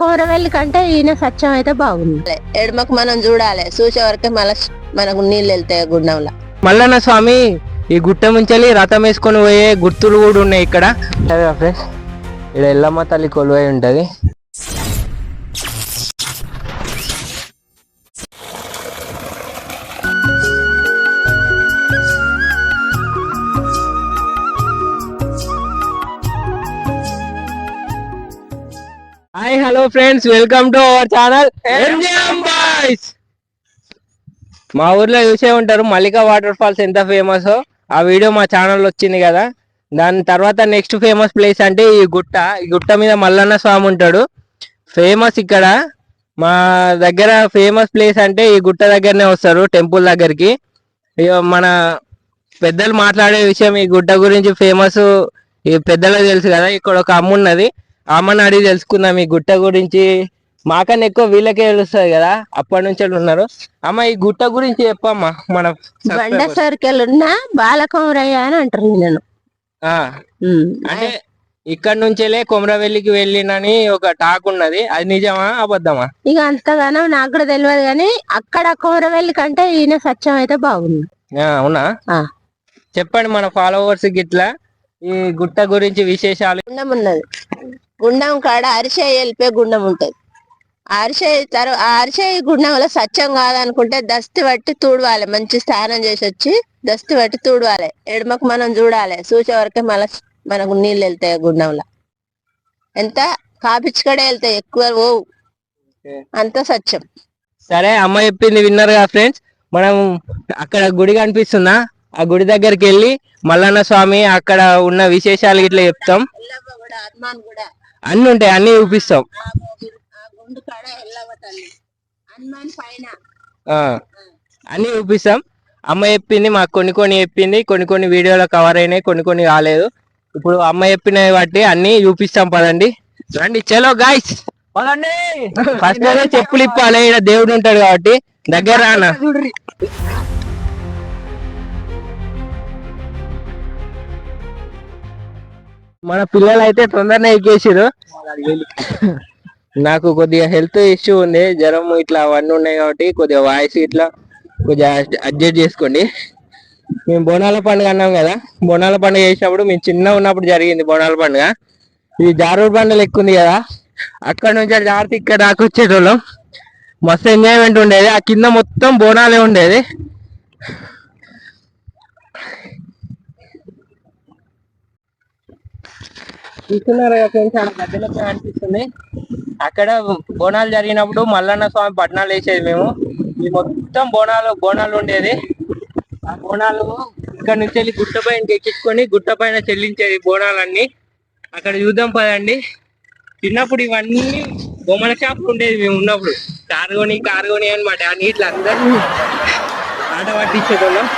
కూరవెల్లి కంటే ఈయన సత్యం అయితే బాగుంది. ఎడమకు మనం చూడాలి. చూసే వరకే మళ్ళీ మనకు నీళ్ళు వెళ్తాయి గుండంలో. మల్లన్న స్వామి ఈ గుట్ట ముంచెల్లి రథం వేసుకొని పోయే గుర్తులు కూడా ఉన్నాయి ఇక్కడ. ఫ్రెండ్స్ ఇక్కడ ఎల్లమ్మ తల్లి కొలువై ఉంటది. Hello friends welcome to our channel boys. మా ఊర్లో చూసే ఉంటారు మల్లికా వాటర్ ఫాల్స్ ఎంత ఫేమస్ ఆ వీడియో మా ఛానల్ వచ్చింది కదా. దాని తర్వాత నెక్స్ట్ ఫేమస్ ప్లేస్ అంటే ఈ గుట్ట. ఈ గుట్ట మీద మల్లన్న స్వామి ఉంటాడు. ఫేమస్ ఇక్కడ. మా దగ్గర ఫేమస్ ప్లేస్ అంటే ఈ గుట్ట దగ్గరనే వస్తారు టెంపుల్ దగ్గరికి. మన పెద్దలు మాట్లాడే విషయం ఈ గుట్ట గురించి ఫేమస్ ఈ పెద్దలకు తెలుసు కదా. ఇక్కడ ఒక అమ్మ ఉన్నది అమ్మని అడిగి తెలుసుకుందాం. ఈ గుట్ట గురించి మాకన్నా ఎక్కువ వీళ్ళకే తెలుస్తుంది కదా. అప్పటి నుంచి ఉన్నారు. అమ్మ ఈ గుట్ట గురించి చెప్పమ్మా. మన బండ సర్కిల్ ఉన్న బాలకొమరయ్య అని అంటారు ఉమ్. అంటే ఇక్కడ నుంచెలే కొమరవెల్లికి వెళ్ళినని ఒక టాక్ ఉన్నది. అది నిజమా అబద్ధమా? ఇక అంతగానో నాకు కూడా తెలియదు కానీ అక్కడ కూరవెల్లి కంటే ఈయన సత్యం అయితే బాగుంది. ఆ, అవునా? ఆ. చెప్పండి మన ఫాలోవర్స్ గిట్లా ఈ గుట్ట గురించి విశేషాలు. ఉన్నది. గుండం కాడ అరిసె వెళ్ళిపోయి గుండం ఉంటది. అరిసె తర్వాత ఆ అరిసె గుండంలో సత్యం కాదనుకుంటే దస్తి పట్టి తూడవాలి మంచి స్నానం చేసి వచ్చి దస్తి పట్టి తూడవాలి. ఎడమకు మనం చూడాలి చూసే వరకే మళ్ళీ మనకు నీళ్ళు వెళ్తాయి గుండంలో. ఎంత? కాపిచ్చుకడే వెళ్తాయి ఎక్కువ పోవు. అంత సత్యం. సరే అమ్మ చెప్పింది విన్నారు కదా ఫ్రెండ్స్? మనం అక్కడ గుడి కనిపిస్తుందా? ఆ గుడి దగ్గరికి వెళ్ళి మల్లన్న స్వామి అక్కడ ఉన్న విశేషాలు ఇట్లా చెప్తాం. అన్ని ఉంటాయి అన్ని చూపిస్తాం. అన్ని చూపిస్తాం. అమ్మ చెప్పింది మాకు కొన్ని కొన్ని చెప్పింది కొన్ని కొన్ని వీడియోలో కవర్ అయినాయి కొన్ని కొన్ని కాలేదు ఇప్పుడు అమ్మ చెప్పిన బట్టి అన్ని చూపిస్తాం పదండి. రండి చలో గాయస్ పదండి. ఫస్ట్ చెప్పులు ఇప్పాలి ఇక్కడ దేవుడు ఉంటాడు కాబట్టి. దగ్గర రానా? మన పిల్లలు అయితే తొందరనే ఎక్కేసారు నాకు కొద్దిగా హెల్త్ ఇష్యూ ఉంది జ్వరం ఇట్లా అవన్నీ ఉన్నాయి కాబట్టి కొద్దిగా వాయిస్ ఇట్లా కొద్దిగా అడ్జస్ట్ చేసుకోండి. మేము బోనాల పండుగ అన్నాం కదా బోనాల పండుగ చేసినప్పుడు మేము చిన్న ఉన్నప్పుడు జరిగింది బోనాల పండుగ. ఇది జారుడు బండ లెక్క ఉంది కదా అక్కడ నుంచి జాగ్రత్త ఇక్కడ దాకా వచ్చేటోళ్ళం. మస్తు ఎంజాయ్మెంట్ ఉండేది ఆ కింద మొత్తం బోనాలే ఉండేది. చూస్తున్నారు కదా ఫ్రెండ్స్ ఆడ గద్దెల పైన అనిపిస్తుంది. అక్కడ బోనాలు జరిగినప్పుడు మల్లన్న స్వామి పట్నాలు వేసేది మేము. ఈ మొత్తం బోనాలు బోనాలు ఉండేది. ఆ బోనాలు ఇక్కడ నుంచి వెళ్ళి గుట్ట పైన ఎక్కించుకొని గుట్ట పైన చెల్లించేది బోనాలన్నీ. అక్కడ చూద్దాం పదండి. చిన్నప్పుడు ఇవన్నీ బొమ్మల షాపులు ఉండేది మేము ఉన్నప్పుడు. కార్గోని కార్గోని అనమాట ఆ నీటిలో అందరూ ఆట పట్టించేటోళ్ళం.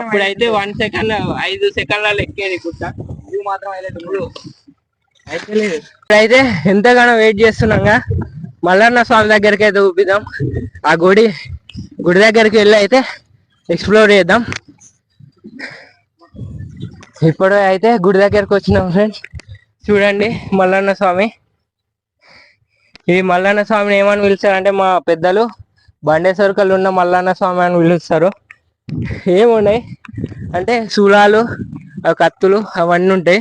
అప్పుడైతే వన్ సెకండ్ ఐదు సెకండ్లలో ఎక్కేది గుట్ట. మాత్రం అయితే ఎంతగానో వెయిట్ చేస్తున్నాగా. మల్లన్న స్వామి దగ్గరికి అయితే చూపిద్దాం ఆ గుడి గుడి దగ్గరికి వెళ్ళి అయితే ఎక్స్ప్లోర్ చేద్దాం. ఇప్పుడు అయితే గుడి దగ్గరకు వచ్చినాం ఫ్రెండ్స్ చూడండి మల్లన్న స్వామి. ఇది మల్లన్న స్వామిని ఏమని పిలుస్తారంటే మా పెద్దలు బండేశ్వరకలు ఉన్న మల్లన్న స్వామి అని పిలుస్తారు. ఏమున్నాయి? అంటే శూలాలు కత్తులు అవన్నీ ఉంటాయి.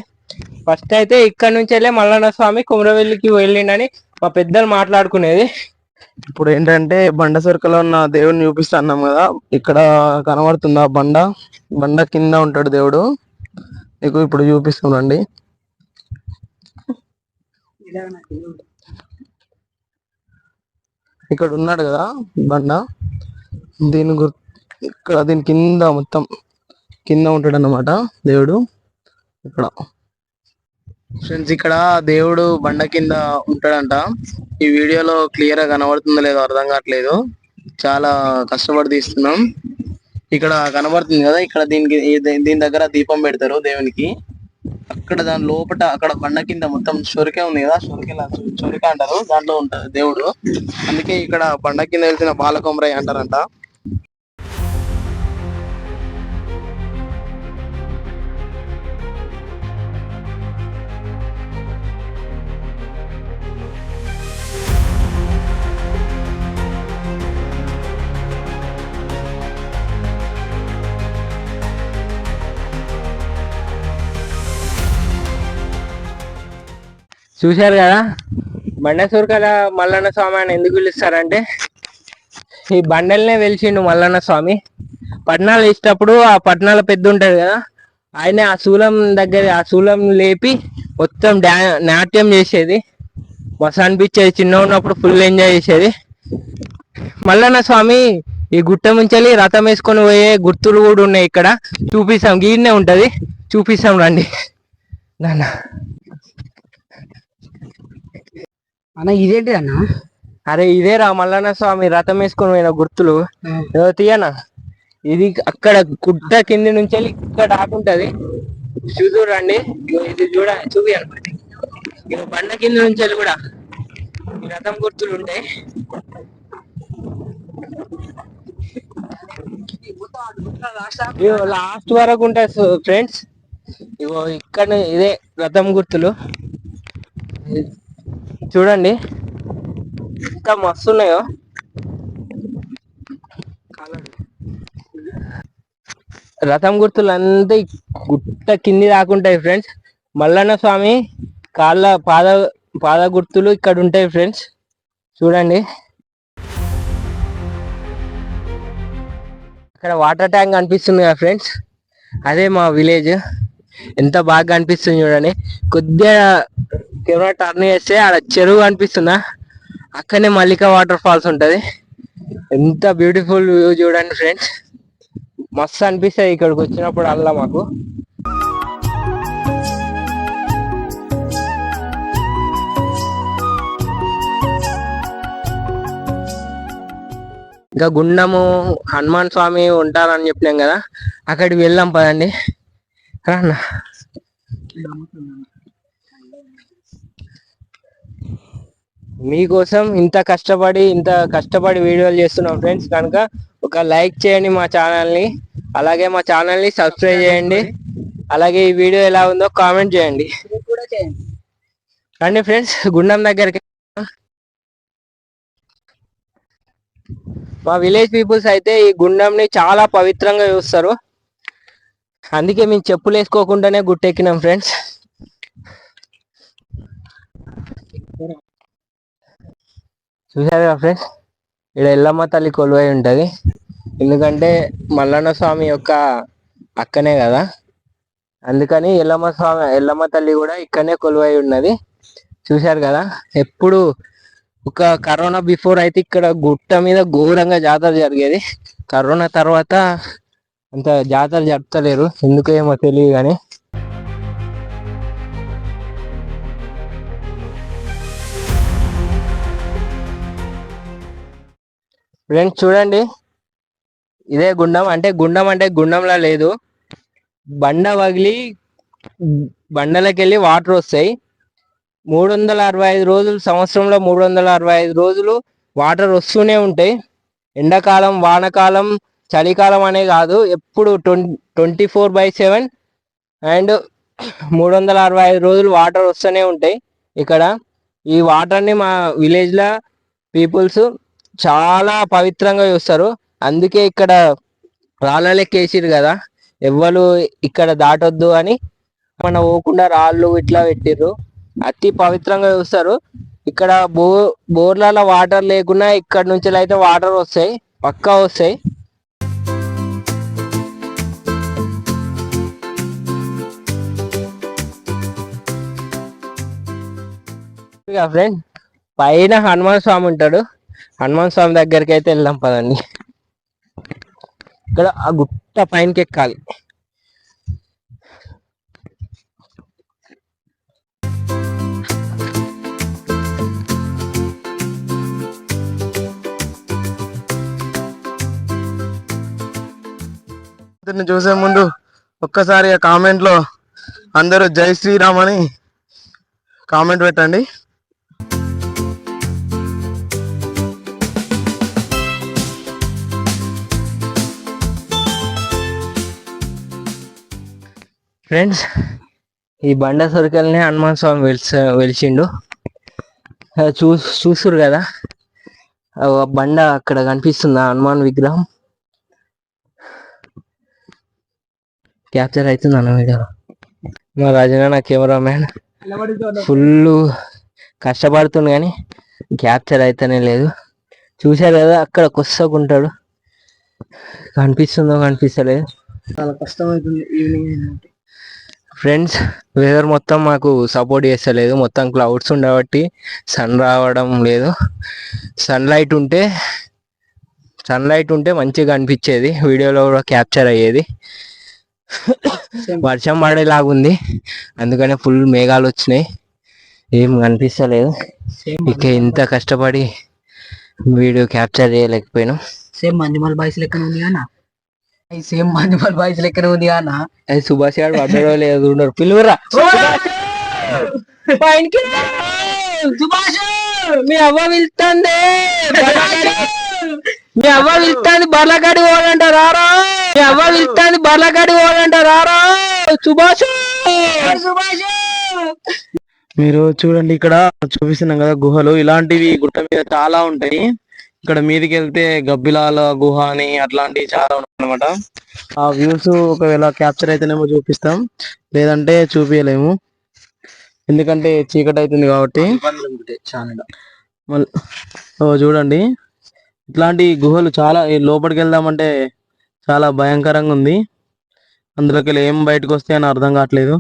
ఫస్ట్ అయితే ఇక్కడ నుంచి వెళ్ళే మల్లన్న స్వామి కుమరవెల్లికి వెళ్ళిండని మా పెద్దలు మాట్లాడుకునేది. ఇప్పుడు ఏంటంటే బండ సరుకులో ఉన్న దేవుడిని చూపిస్తా అన్నాం కదా ఇక్కడ కనబడుతుంది ఆ బండ. బండ కింద ఉంటాడు దేవుడు. నీకు ఇప్పుడు చూపిస్తున్నాండి ఇక్కడ ఉన్నాడు కదా బండ. దీని గుర్ ఇక్కడ దీని కింద మొత్తం కింద ఉంటాడు అన్నమాట దేవుడు. ఇక్కడ. ఫ్రెండ్స్ ఇక్కడ దేవుడు బండ కింద ఉంటాడంట. ఈ వీడియోలో క్లియర్గా కనబడుతుందో లేదో అర్థం కావట్లేదు. చాలా కష్టపడి తీస్తున్నాం. ఇక్కడ కనబడుతుంది కదా ఇక్కడ దీనికి దీని దగ్గర దీపం పెడతారు దేవునికి. అక్కడ దాని లోపల అక్కడ బండ కింద మొత్తం చొరికే ఉంది కదా షొరిక షొరిక అంటారు. దాంట్లో ఉంటారు దేవుడు. అందుకే ఇక్కడ బండ కింద వెళ్తున్న బాలకొమరయ్య అంటారంట. చూశారు కదా? బండసూర్కల మల్లన్న స్వామి అని ఎందుకు పిలుస్తారంటే? ఈ బండల్నే వెలిచిండు మల్లన్న స్వామి. పట్నాలు వేసేటప్పుడు ఆ పట్నాల పెద్ద ఉంటుంది కదా? ఆయన ఆ శూలం దగ్గర ఆ శూలం లేపి మొత్తం డా నాట్యం చేసేది. మస్తు అనిపించేది. చిన్న ఉన్నప్పుడు ఫుల్ ఎంజాయ్ చేసేది. మల్లన్న స్వామి ఈ గుట్ట ముంచెల్లి రథం వేసుకొని పోయే గుర్తులు కూడా ఉన్నాయి ఇక్కడ. చూపిస్తాం. గీడనే ఉంటుంది. చూపిస్తాం రండి. నాన్న. అన్న ఇదేంటి అన్న? అరే ఇదేరా మల్లన్న స్వామి రథం వేసుకొని పోయిన గుర్తులు. ఏదో తీయనా? ఇది అక్కడ గుట్ట కింది నుంచి వెళ్ళి ఇక్కడ ఆకుంటది ఇగో ఇది చూడ ఇగో బండ కింద నుంచి వెళ్ళి కూడా రథం గుర్తులు ఉంటాయి. లాస్ట్ వరకు ఉంటాయి ఫ్రెండ్స్. ఇగో ఇక్కడ ఇదే రథం గుర్తులు. చూడండి. ఎంత మస్తు ఉన్నాయో రథం గుర్తులు అంతా గుట్ట కింది దాకుంటాయి ఫ్రెండ్స్. మల్లన్న స్వామి కాళ్ళ పాద పాద గుర్తులు ఇక్కడ ఉంటాయి ఫ్రెండ్స్. చూడండి. అక్కడ వాటర్ ట్యాంక్ కనిపిస్తుంది కదా ఫ్రెండ్స్. అదే మా విలేజ్. ఎంత బాగా అనిపిస్తుంది చూడండి. కొద్దిగా కెమెరా టర్న్ చేస్తే ఆడ చెరువు అనిపిస్తుందా అక్కడనే మల్లిక వాటర్ ఫాల్స్ ఉంటది. ఎంత బ్యూటిఫుల్ వ్యూ చూడండి ఫ్రెండ్స్. మస్తు అనిపిస్తుంది ఇక్కడికి వచ్చినప్పుడు అల్లా మాకు. ఇంకా గుండము హనుమాన్ స్వామి ఉంటారని చెప్పినాం కదా. అక్కడికి వెళ్దాం పదండి. రాన్న మీకోసం ఇంత కష్టపడి ఇంత కష్టపడి వీడియోలు చేస్తున్నాం ఫ్రెండ్స్. కనుక ఒక లైక్ చేయండి మా ఛానల్ని. అలాగే మా ఛానల్ని సబ్స్క్రైబ్ చేయండి. అలాగే ఈ వీడియో ఎలా ఉందో కామెంట్ చేయండి చేయండి. రండి ఫ్రెండ్స్ గుండం దగ్గరికి. మా విలేజ్ పీపుల్స్ అయితే ఈ గుండంని చాలా పవిత్రంగా చూస్తారు. అందుకే మేము చెప్పులు వేసుకోకుండానే గుట్టెక్కినాం ఫ్రెండ్స్. చూసారా కదా ఫ్రెండ్స్? ఇక్కడ ఎల్లమ్మ తల్లి కొలువై ఉంటుంది. ఎందుకంటే మల్లన్న స్వామి యొక్క అక్కనే కదా? అందుకని ఎల్లమ్మ స్వామి ఎల్లమ్మ తల్లి కూడా ఇక్కడనే కొలువై ఉన్నది. చూశారు కదా? ఎప్పుడు ఒక కరోనా బిఫోర్ అయితే ఇక్కడ గుట్ట మీద ఘోరంగా జాతర జరిగేది. కరోనా తర్వాత అంత జాతర జరుపుతలేరు ఎందుకు ఏమో తెలియదు కానీ ఫ్రెండ్స్ చూడండి. ఇదే గుండం అంటే గుండం అంటే గుండంలా లేదు. బండ వగిలి బండలకి వెళ్ళి వాటర్ వస్తాయి. మూడు వందల అరవై ఐదు రోజులు సంవత్సరంలో మూడు వందల అరవై ఐదు రోజులు వాటర్ వస్తూనే ఉంటాయి. ఎండాకాలం వానకాలం చలికాలం అనే కాదు ఎప్పుడు twenty twenty four by seven and మూడు వందల అరవై ఐదు రోజులు వాటర్ వస్తూనే ఉంటాయి. ఇక్కడ ఈ వాటర్ని మా విలేజ్లో పీపుల్స్ చాలా పవిత్రంగా చూస్తారు. అందుకే ఇక్కడ రాళ్ళ లెక్క వేసిరు కదా ఎవ్వరు ఇక్కడ దాటొద్దు అని మన పోకుండా రాళ్ళు ఇట్లా పెట్టిర్రు. అతి పవిత్రంగా చూస్తారు. ఇక్కడ బో బోర్లలో వాటర్ లేకున్నా ఇక్కడ నుంచి అయితే వాటర్ వస్తాయి పక్కా వస్తాయి. ఫ్రెండ్ పైన హనుమాన్ స్వామి ఉంటాడు. హనుమాన్ స్వామి దగ్గరికి అయితే వెళ్దాం పదండి. ఇక్కడ ఆ గుట్ట పైనకి ఎక్కాలి. ఇతన్ని చూసే ముందు ఒక్కసారి ఆ కామెంట్లో అందరూ జై శ్రీరామ్ అని కామెంట్ పెట్టండి. ఫ్రెండ్స్ ఈ బండ సొరికల్ని హనుమాన్ స్వామి వెలిస వెలిచిండు చూ చూసురు కదా? బండ అక్కడ కనిపిస్తుంది హనుమాన్ విగ్రహం? క్యాప్చర్ అవుతుంది అన్న వీడియో మా రజన నా కెమెరామ్యాన్ ఫుల్ కష్టపడుతుంది కానీ క్యాప్చర్ అయితేనే లేదు. చూశారు కదా అక్కడ కొස්සకుంటాడు కనిపిస్తుందో కనిపిస్తలేదు. చాలా కష్టమవుతుంది ఈవినింగ్ ఫ్రెండ్స్ వెదర్ మొత్తం మాకు సపోర్ట్ చేస్తలేదు. మొత్తం క్లౌడ్స్ ఉండబట్టి సన్ రావడం లేదు. సన్లైట్ ఉంటే సన్లైట్ ఉంటే మంచిగా అనిపించేది. వీడియోలో కూడా క్యాప్చర్ అయ్యేది. వర్షం పడేలాగుంది అందుకనే ఫుల్ మేఘాలు వచ్చినాయి. ఏం కనిపిస్తలేదు. ఇక ఇంత కష్టపడి వీడియో క్యాప్చర్ చేయలేకపోయినాం. సేమ్ మంజుమల్ బాయ్స్ లెక్కన ఉంది సేమ్ మంజుమల్ బాయ్స్ లెక్కన ఉంది అన్న. అది సుభాష్ గారు పడ్డాడో లేదు ఉన్నారు పిలువరా. రా! సుభాష్ మీ అవ్వ పిలుస్తుంది మీ అవ్వ పిలుస్తుంది బర్లగాడి పోవాలంట రారా మీ అవ్వ పిలుస్తుంది బర్లగాడి పోవాలంట రారా సుభాష్ సుభాష్. మీరు చూడండి ఇక్కడ చూపిస్తున్నాం కదా గుహలు. ఇలాంటివి గుట్ట మీద చాలా ఉంటాయి. ఇక్కడ మీదికి వెళ్తే గబ్బిలాల గుహ అని అట్లాంటివి చాలా ఉంటాయి అనమాట ఆ వ్యూస్ ఒకవేళ క్యాప్చర్ అయితేనేమో చూపిస్తాం. లేదంటే చూపించలేము ఎందుకంటే చీకటి అవుతుంది కాబట్టి. ఓ చూడండి. ఇట్లాంటి గుహలు చాలా లోపలికి వెళ్దామంటే చాలా భయంకరంగా ఉంది. అందులోకి వెళ్ళి ఏం బయటకు వస్తాయని అర్థం కావట్లేదు.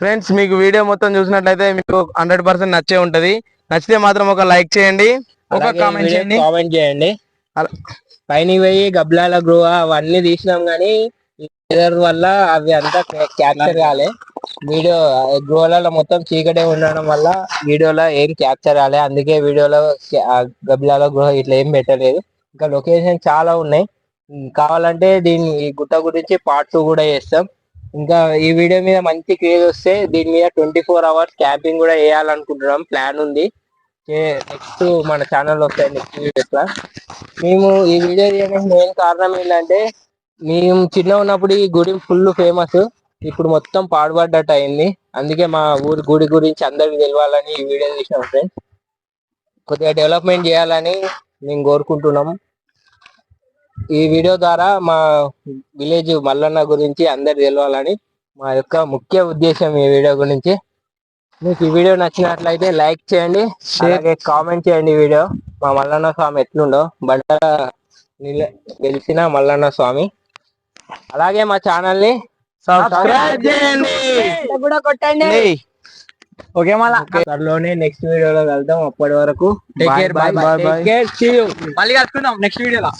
ఫ్రెండ్స్ మీకు వీడియో మొత్తం చూసినట్లయితే మీకు హండ్రెడ్ పర్సెంట్ నచ్చే ఉంటది. నచ్చితే మాత్రం ఒక లైక్ చేయండి ఒక కామెంట్ చేయండి. కామెంట్ చేయండి. పైన పోయి గబ్లాల గృహ అవన్నీ తీసినాం కానీ వల్ల అవి అంతా క్యాప్చర్ కాలే. వీడియో గృహాలలో మొత్తం చీకటే ఉండడం వల్ల వీడియోలో ఏం క్యాప్చర్ కాలే. అందుకే వీడియోలో గబ్లాల గృహ ఇట్లా ఏం పెట్టలేదు. ఇంకా లొకేషన్ చాలా ఉన్నాయి. కావాలంటే దీని ఈ గుట్ట గురించి పార్ట్ టూ కూడా చేస్తాం. ఇంకా ఈ వీడియో మీద మంచి క్రేజ్ వస్తే దీని మీద ట్వంటీ ఫోర్ అవర్స్ క్యాంపింగ్ కూడా వేయాలనుకుంటున్నాం ప్లాన్ ఉంది. నెక్స్ట్ మన ఛానల్ వస్తాయి నెక్స్ట్ వీడియోస్ మేము ఈ వీడియో తీయడానికి మెయిన్ కారణం ఏంటంటే మేము చిన్న ఉన్నప్పుడు ఈ గుడి ఫుల్ ఫేమస్ ఇప్పుడు మొత్తం పాడుపడ్డట్టు అయింది. అందుకే మా ఊరి గుడి గురించి అందరికి తెలియాలని ఈ వీడియో తీసినాం ఫ్రెండ్స్ కొద్దిగా డెవలప్మెంట్ చేయాలని మేము కోరుకుంటున్నాం. ఈ వీడియో ద్వారా మా విలేజ్ మల్లన్న గురించి అందరికి తెలియాలని మా యొక్క ముఖ్య ఉద్దేశం ఈ వీడియో గురించి. మీకు ఈ వీడియో నచ్చినట్లయితే లైక్ చేయండి అలాగే కామెంట్ చేయండి ఈ వీడియో. మా మల్లన్న స్వామి ఎట్లుండో బండ నిల- గెలిచిన మల్లన్న స్వామి. అలాగే మా ఛానల్ని సబ్స్క్రైబ్ చేయండి. కూడా కొట్టండి. ఓకే మళ్ళా. త్వరలోనే నెక్స్ట్ వీడియోలో కలుద్దాం. అప్పటి వరకు మళ్ళీ కలుసుకుందాం నెక్స్ట్ వీడియోలో.